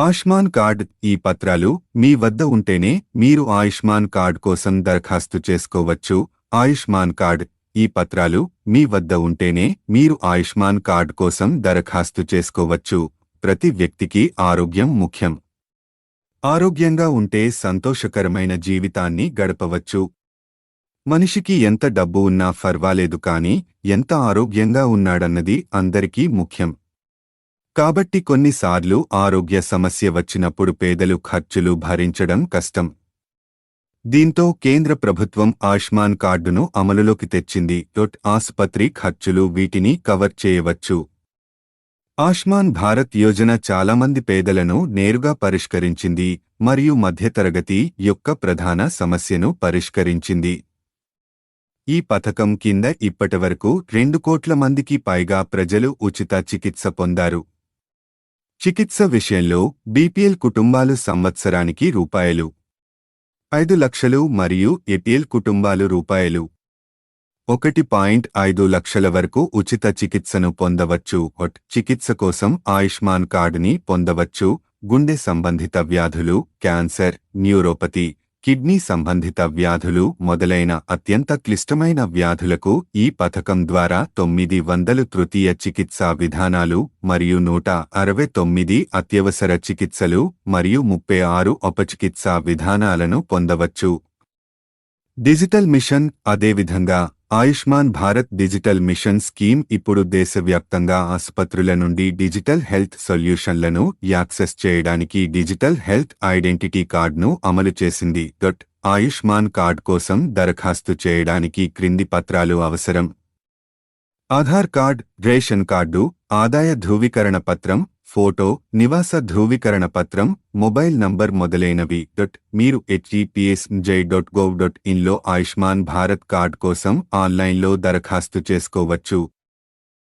Ayushman card ఈ పత్రాలు మీ వద్ద ఉంటేనే మీరు ఆయుష్మాన్ కార్డ్ కోసం దరఖాస్తు చేసుకోవచ్చు. ఆయుష్మాన్ కార్డ్ ఈ పత్రాలు మీ వద్ద ఉంటేనే మీరు ఆయుష్మాన్ కార్డ్ కోసం దరఖాస్తు చేసుకోవచ్చు. ప్రతి వ్యక్తికి ఆరోగ్యం ముఖ్యం. ఆరోగ్యంగా ఉంటే సంతోషకరమైన జీవితాన్ని గడపవచ్చు. మనిషికి ఎంత డబ్బు ఉన్నా ఫర్వాలేదు కానీ ఎంత ఆరోగ్యంగా ఉన్నాడన్నది అందరికీ ముఖ్యం. కాబట్టి కొన్నిసార్లు ఆరోగ్య సమస్య వచ్చినప్పుడు పేదలు ఖర్చులు భరించడం కష్టం. దీంతో కేంద్ర ప్రభుత్వం ఆయుష్మాన్ కార్డును అమలులోకి తెచ్చింది. టొట్ ఆసుపత్రి ఖర్చులు వీటిని కవర్ చేయవచ్చు. ఆయుష్మాన్ భారత్ యోజన చాలామంది పేదలను నేరుగా పరిష్కరించింది మరియు మధ్యతరగతి యొక్క ప్రధాన సమస్యను పరిష్కరించింది. ఈ పథకం కింద ఇప్పటివరకు రెండు కోట్ల మందికి పైగా ప్రజలు ఉచిత చికిత్స పొందారు. చికిత్స విషయంలో బీపీఎల్ కుటుంబాలు సంవత్సరానికి రూపాయలు. ఐదు లక్షలు మరియు ఏపీఎల్ కుటుంబాలు రూపాయలు. ఒకటి పాయింట్ ఐదు లక్షల వరకు ఉచిత చికిత్సను పొందవచ్చు. హొట్ చికిత్స కోసం ఆయుష్మాన్ కార్డుని పొందవచ్చు. గుండె సంబంధిత వ్యాధులు క్యాన్సర్ న్యూరోపతి. కిడ్నీ సంబంధిత వ్యాధులు మొదలైన అత్యంత క్లిష్టమైన వ్యాధులకు ఈ పథకం ద్వారా తొమ్మిది వందలు తృతీయ చికిత్సా విధానాలు మరియు నూట అరవై తొమ్మిది అత్యవసర చికిత్సలు మరియు ముప్పై ఆరు ఉపచికిత్సా విధానాలను పొందవచ్చు. డిజిటల్ మిషన్ అదేవిధంగా Ayushman Bharat digital mission scheme ఇప్పుడు దేశవ్యాప్తంగా ఆసుపత్రుల నుండి డిజిటల్ హెల్త్ సొల్యూషన్లను యాక్సెస్ చేయడానికి డిజిటల్ హెల్త్ ఐడెంటిటీ కార్డును అమలు చేసింది. డొట్ ఆయుష్మాన్ కార్డ్ కోసం దరఖాస్తు చేయడానికి క్రింది పత్రాలు అవసరం. ఆధార్ కార్డ్ రేషన్ కార్డు ఆదాయ ధృవీకరణ పత్రం ఫోటో నివాస ధృవీకరణ పత్రం మొబైల్ నంబర్ మొదలైనవి. డొట్ మీరు HEPS J dot gov dot ఇన్లో Ayushman Bharat card కోసం ఆన్లైన్లో దరఖాస్తు చేసుకోవచ్చు.